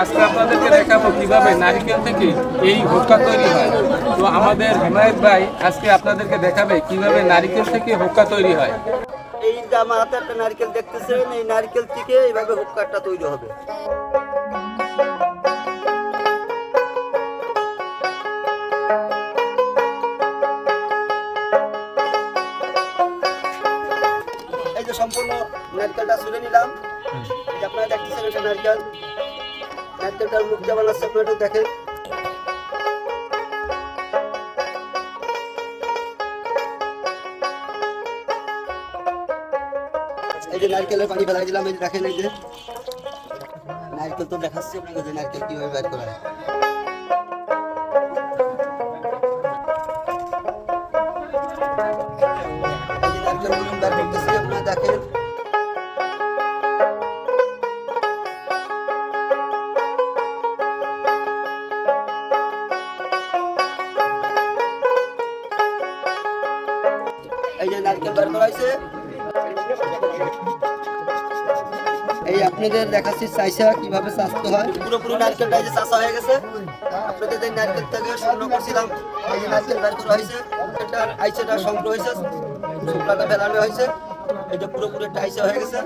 আজকে আপনাদেরকে দেখাবো কীভাবে নারিকেল থেকে এই হোক্কা তৈরি হয়। তো আমাদের হিমায়ত ভাই আজকে আপনাদেরকে দেখাবে কীভাবে নারকেল থেকে হোক্কা তৈরি হয়। এই যে আমার হাতে একটা নারকেল দেখতেছেন, এই নারকেল থেকে এইভাবে হুক্কারটা তৈরি হবে। এই সম্পূর্ণ নারকেলটা ছুলে নিলাম। আপনারা দেখতেছেন, এটা নারকেল। নারকেলটার মুখ আছে আপনারা যে নারকেলের পানি ফেলাই দিলাম, এই দেখেন এই যে। নারকেল তো দেখাচ্ছি আপনাকে যে নারকেল কীভাবে বের করা হয় এই যে নারকেল বের করা হয়েছে। এই আপনাদের দেখাচ্ছি চাইসা কীভাবে চাষতে হয়। পুরোপুরি নারকেলটা এই যে চাষা হয়ে গেছে। আপনাদের এই নারকেল থেকে সংগ্রহ করছিলাম এই যে নারকেল বের করা হয়েছে। এটা আইসেটা সংগ্রহ হয়েছে। শুকনাটা ফেলানো হয়েছে। এটা পুরোপুরি একটা আইসা হয়ে গেছে।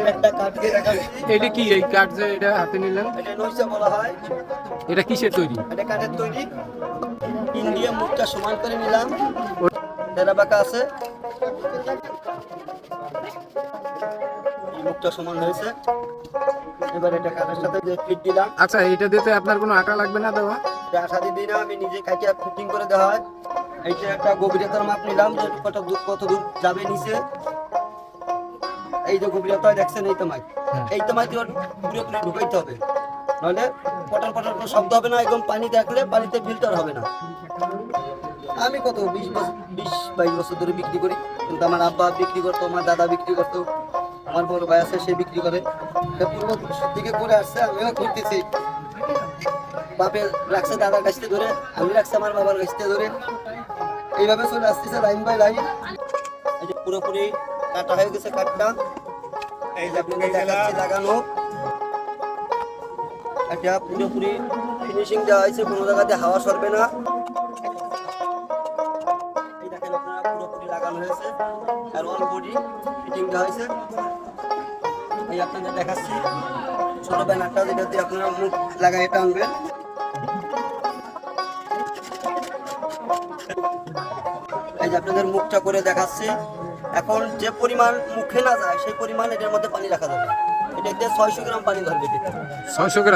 এটা একটা কাঠ দিয়ে দেখাচ্ছি। এটা কি এই কাঠ যে এটা হাতে নিলেন? এটা নইসা বলা হয়। এটা কিসের তৈরি? এটা কাঠের তৈরি। পিন দিয়ে মুখটা সমান করে নিলাম। ডেরা বাঁকা আছে। মুখটা সমান হয়েছে। এবার এটা কাঠের সাথে যে ফিট দিলাম। আচ্ছা এটা দিতে আপনার কোনো আটা লাগবে না দেওয়া? এটা আশা দিই না আমি নিজে কাটিয়ে ফিটিং করে দেওয়া হয়। এইটা একটা গভীরতার মাপ নিলাম যে কত দূর কত দূর যাবে নিচে। এই যে গভীরতা দেখছেন এই মাই এই দিয়ে পুরোপুরি ঢুকাইতে হবে। নাহলে পটল পটল কোনো শব্দ হবে না একদম পানি দেখলে পানিতে ফিল্টার হবে না। আমি কত, বিশ বিশ, বাইশ বছর ধরে বিক্রি করি। কিন্তু আমার আব্বা বিক্রি করতো, আমার দাদা বিক্রি করতো, আমার বড় ভাই আছে, সে বিক্রি করে। পূর্ব দিকে করে আসছে, আমিও করতেছি বাপে রাখছে দাদার কাছ থেকে ধরে, আমি রাখছি আমার বাবার কাছ থেকে ধরে। এইভাবে চলে আসতেছে লাইন বাই লাইন। এই যে পুরোপুরি কাটা হয়ে গেছে কাঠটা। এই যে দেখাচ্ছি লাগানো। এটা পুরোপুরি ফিনিশিং দেওয়া হয়েছে, কোনো জায়গাতে হাওয়া সরবে না। লাগানো হয়েছে। আপনাদের দিয়ে মুখ লাগাই এই যে আপনাদের মুখটা করে দেখাচ্ছি। এখন যে পরিমাণ মুখে না যায়, সেই পরিমাণ এটার মধ্যে পানি রাখা যাবে। এটাতে ছয়শো গ্রাম পানি ধরবে। এটা ছয়শো গ্রাম।